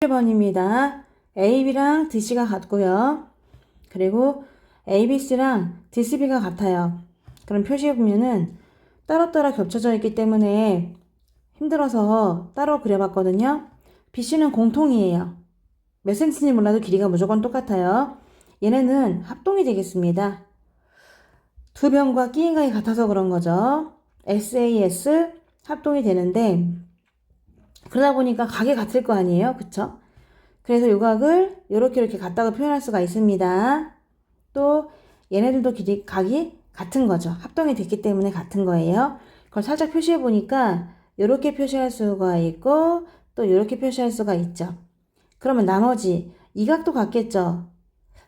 1번입니다. AB랑 DC가 같고요. 그리고 ABC랑 DCB가 같아요. 그럼 표시해 보면은 따로따로 겹쳐져 있기 때문에 힘들어서 따로 그려봤거든요. BC는 공통이에요. 몇 센치인지 몰라도 길이가 무조건 똑같아요. 얘네는 합동이 되겠습니다. 두 변과 끼인 각이 같아서 그런 거죠. SAS 합동이 되는데 그러다 보니까 각이 같을 거 아니에요. 그쵸? 그래서 요 각을 요렇게 이렇게 같다고 표현할 수가 있습니다. 또 얘네들도 길이 각이 같은 거죠. 합동이 됐기 때문에 같은 거예요. 그걸 살짝 표시해 보니까 요렇게 표시할 수가 있고 또 요렇게 표시할 수가 있죠. 그러면 나머지 이 각도 같겠죠.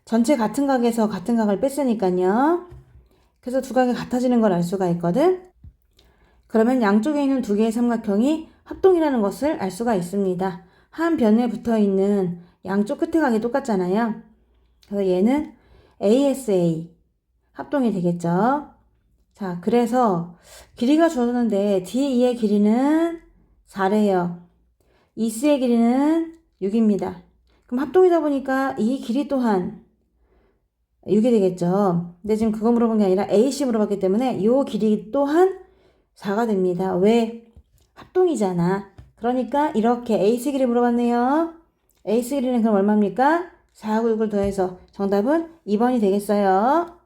전체 같은 각에서 같은 각을 뺐으니까요. 그래서 두 각이 같아지는 걸 알 수가 있거든. 그러면 양쪽에 있는 두 개의 삼각형이 합동이라는 것을 알 수가 있습니다. 한 변에 붙어 있는 양쪽 끝에 각이 똑같잖아요. 그래서 얘는 ASA 합동이 되겠죠. 자, 그래서 길이가 주어졌는데 D2의 길이는 4래요. 이스의 길이는 6입니다. 그럼 합동이다 보니까 이 길이 또한 6이 되겠죠. 근데 지금 그거 물어본 게 아니라 AC 물어봤기 때문에 이 길이 또한 4가 됩니다. 왜? 합동이잖아. 그러니까 이렇게 AC 길이 물어봤네요. AC 길이는 그럼 얼마입니까? 4하고 6을 더해서 정답은 2번이 되겠어요.